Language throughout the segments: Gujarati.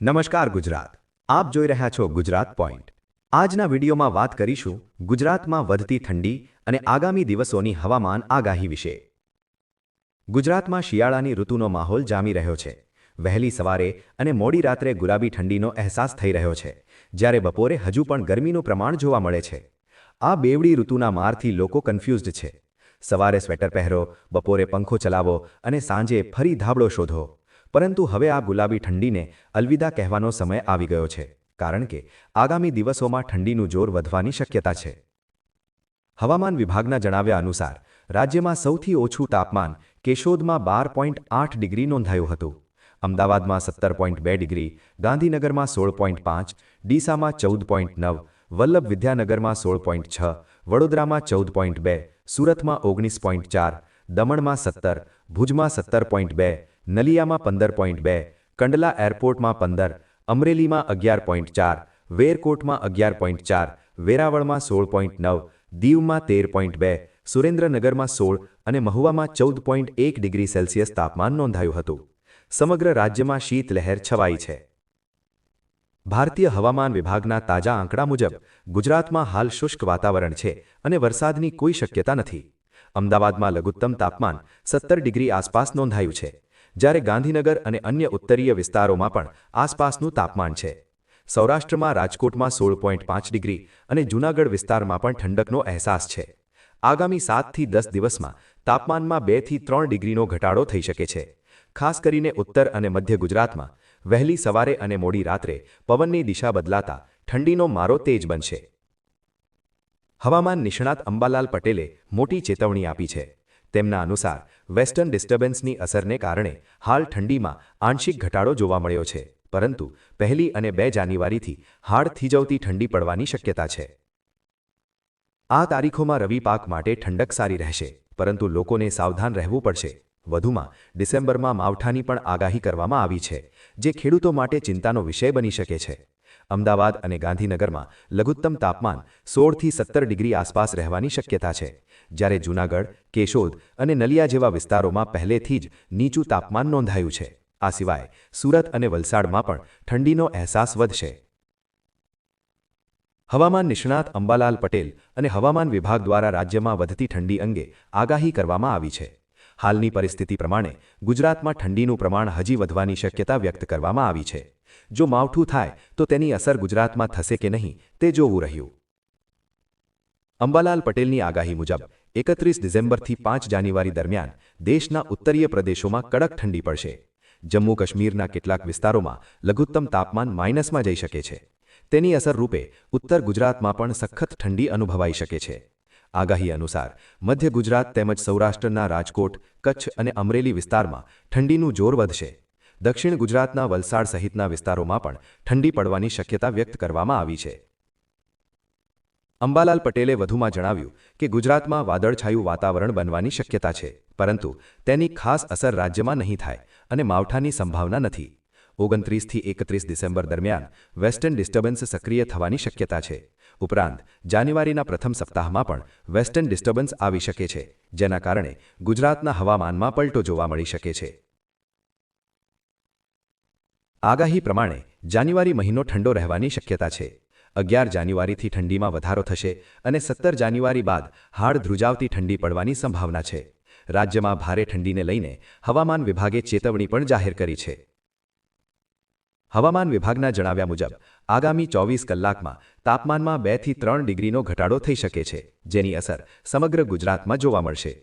નમસ્કાર ગુજરાત. આપ જોઈ રહ્યા છો ગુજરાત પોઈન્ટ. આજના વિડીયોમાં વાત કરીશું ગુજરાતમાં વધતી ઠંડી અને આગામી દિવસોની હવામાન આગાહી વિશે. ગુજરાતમાં શિયાળાની ઋતુનો માહોલ જામી રહ્યો છે. વહેલી સવારે અને મોડી રાત્રે ગુલાબી ઠંડીનો અહેસાસ થઈ રહ્યો છે, જ્યારે બપોરે હજુ પણ ગરમીનું પ્રમાણ જોવા મળે છે. આ બેવડી ઋતુના મારથી લોકો કન્ફ્યુઝડ છે. સવારે સ્વેટર પહેરો, બપોરે પંખો ચલાવો અને સાંજે ફરી ધાબળો શોધો. પરંતુ હવે આ ગુલાબી ઠંડીને અલવિદા કહેવાનો સમય આવી ગયો છે, કારણ કે આગામી દિવસોમાં ઠંડીનું જોર વધવાની શક્યતા છે. હવામાન વિભાગના જણાવ્યા અનુસાર, રાજ્યમાં સૌથી ઓછું તાપમાન કેશોદમાં બાર પોઈન્ટ આઠ ડિગ્રી નોંધાયું હતું. અમદાવાદમાં સત્તર પોઈન્ટ બે ડિગ્રી, ગાંધીનગરમાં સોળ પોઈન્ટ પાંચ, ડીસામાં ચૌદ પોઈન્ટ નવ, વલ્લભ વિદ્યાનગરમાં સોળ પોઈન્ટ છ, વડોદરામાં ચૌદ પોઈન્ટ બે, સુરતમાં ઓગણીસ પોઈન્ટ ચાર, દમણમાં સત્તર, ભુજમાં સત્તર પોઈન્ટ બે નલિયામાં પંદર પોઈન્ટ બે, કંડલા એરપોર્ટમાં પંદર, અમરેલીમાં અગિયાર પોઈન્ટ ચાર, વેરકોટમાં અગિયાર પોઈન્ટ ચાર, વેરાવળમાં સોળ પોઈન્ટ નવ, દીવમાં તેર પોઈન્ટ બે, સુરેન્દ્રનગરમાં સોળ અને મહુવામાં ચૌદ પોઈન્ટ એક ડિગ્રી સેલ્સિયસ તાપમાન નોંધાયું હતું. સમગ્ર રાજ્યમાં શીતલહેર છવાઈ છે. ભારતીય હવામાન વિભાગના તાજા આંકડા મુજબ, ગુજરાતમાં હાલ શુષ્ક વાતાવરણ છે અને વરસાદની કોઈ શક્યતા નથી. અમદાવાદમાં લઘુત્તમ તાપમાન સત્તર ડિગ્રી આસપાસ નોંધાયું છે. જ્યારે ગાંધીનગર અને અન્ય ઉત્તરીય વિસ્તારોમાં પણ આસપાસનું તાપમાન છે. સૌરાષ્ટ્રમાં રાજકોટમાં સોળ પોઈન્ટ પાંચ ડિગ્રી અને જૂનાગઢ વિસ્તારમાં પણ ઠંડકનો અહેસાસ છે. આગામી સાતથી દસ દિવસમાં તાપમાનમાં બેથી ત્રણ ડિગ્રીનો ઘટાડો થઈ શકે છે. ખાસ કરીને ઉત્તર અને મધ્ય ગુજરાતમાં વહેલી સવારે અને મોડી રાત્રે પવનની દિશા બદલાતા ઠંડીનો મારો તેજ બનશે. હવામાન નિષ્ણાત અંબાલાલ પટેલે મોટી ચેતવણી આપી છે. તેમના અનુસાર, વેસ્ટર્ન ડિસ્ટર્બન્સની અસરને કારણે હાલ ઠંડીમાં આંશિક ઘટાડો જોવા મળ્યો છે, પરંતુ પહેલી અને બે જાન્યુઆરીથી હાડ થીજવતી ઠંડી પડવાની શક્યતા છે. આ તારીખોમાં રવિ પાક માટે ઠંડક સારી રહેશે, પરંતુ લોકોને સાવધાન રહેવું પડશે. વધુમાં, ડિસેમ્બરમાં માવઠાની પણ આગાહી કરવામાં આવી છે, જે ખેડૂતો માટે ચિંતાનો વિષય બની શકે છે. અમદાવાદ અને ગાંધીનગરમાં લઘુત્તમ તાપમાન સોળથી સત્તર ડિગ્રી આસપાસ રહેવાની શક્યતા છે. જ્યારે જૂનાગઢ, કેશોદ અને નલિયા જેવા વિસ્તારોમાં પહેલેથી જ નીચું તાપમાન નોંધાયું છે. આ સિવાય સુરત અને વલસાડમાં પણ ઠંડીનો અહેસાસ વધશે. હવામાન નિષ્ણાત અંબાલાલ પટેલ અને હવામાન વિભાગ દ્વારા રાજ્યમાં વધતી ઠંડી અંગે આગાહી કરવામાં આવી છે. હાલની પરિસ્થિતિ પ્રમાણે ગુજરાતમાં ઠંડીનું પ્રમાણ હજી વધવાની શક્યતા વ્યક્ત કરવામાં આવી છે. જો માવઠું થાય, તો તેની અસર ગુજરાતમાં થશે કે નહીં, તે જોવું રહ્યું. અંબાલાલ પટેલની આગાહી મુજબ, એકત્રીસ ડિસેમ્બરથી પાંચ જાન્યુઆરી દરમિયાન દેશના ઉત્તરીય પ્રદેશોમાં કડક ઠંડી પડશે. જમ્મુ કાશ્મીરના કેટલાક વિસ્તારોમાં લઘુત્તમ તાપમાન માઇનસમાં જઈ શકે છે. તેની અસર રૂપે ઉત્તર ગુજરાતમાં પણ સખત ઠંડી અનુભવાઈ શકે છે. આગાહી અનુસાર, મધ્ય ગુજરાત તેમજ સૌરાષ્ટ્રના રાજકોટ, કચ્છ અને અમરેલી વિસ્તારમાં ઠંડીનું જોર વધશે. દક્ષિણ ગુજરાતના વલસાડ સહિતના વિસ્તારોમાં પણ ઠંડી પડવાની શક્યતા વ્યક્ત કરવામાં આવી છે. અંબાલાલ પટેલે વધુમાં જણાવ્યું કે ગુજરાતમાં વાદળછાયું વાતાવરણ બનવાની શક્યતા છે, પરંતુ તેની ખાસ અસર રાજ્યમાં નહીં થાય અને માવઠાની સંભાવના નથી. ઓગણત્રીસથી એકત્રીસ ડિસેમ્બર દરમિયાન વેસ્ટર્ન ડિસ્ટર્બન્સ સક્રિય થવાની શક્યતા છે. ઉપરાંત, જાન્યુઆરીના પ્રથમ સપ્તાહમાં પણ વેસ્ટર્ન ડિસ્ટર્બન્સ આવી શકે છે, જેના કારણે ગુજરાતના હવામાનમાં પલટો જોવા મળી શકે છે. આગાહી પ્રમાણે, જાન્યુઆરી મહિનો ઠંડો રહેવાની શક્યતા છે. અગિયાર જાન્યુઆરીથી ઠંડીમાં વધારો થશે અને સત્તર જાન્યુઆરી બાદ હાડ ધ્રુજાવતી ઠંડી પડવાની સંભાવના છે. રાજ્યમાં ભારે ઠંડીને લઈને હવામાન વિભાગે ચેતવણી પણ જાહેર કરી છે. હવામાન વિભાગના જણાવ્યા મુજબ, આગામી ચોવીસ કલાકમાં તાપમાનમાં બેથી ત્રણ ડિગ્રીનો ઘટાડો થઈ શકે છે, જેની અસર સમગ્ર ગુજરાતમાં જોવા મળશે.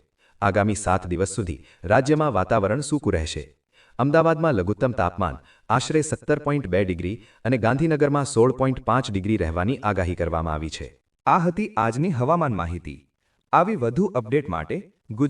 આગામી સાત દિવસ સુધી રાજ્યમાં વાતાવરણ સૂકું રહેશે. અમદાવાદમાં લઘુત્તમ તાપમાન આશરે સત્તર પોઈન્ટ બે ડિગ્રી અને ગાંધીનગરમાં સોળ પોઈન્ટ પાંચ ડિગ્રી રહેવાની આગાહી કરવામાં આવી છે. આ હતી આજની હવામાન માહિતી. આવી વધુ અપડેટ માટે ગુજરાત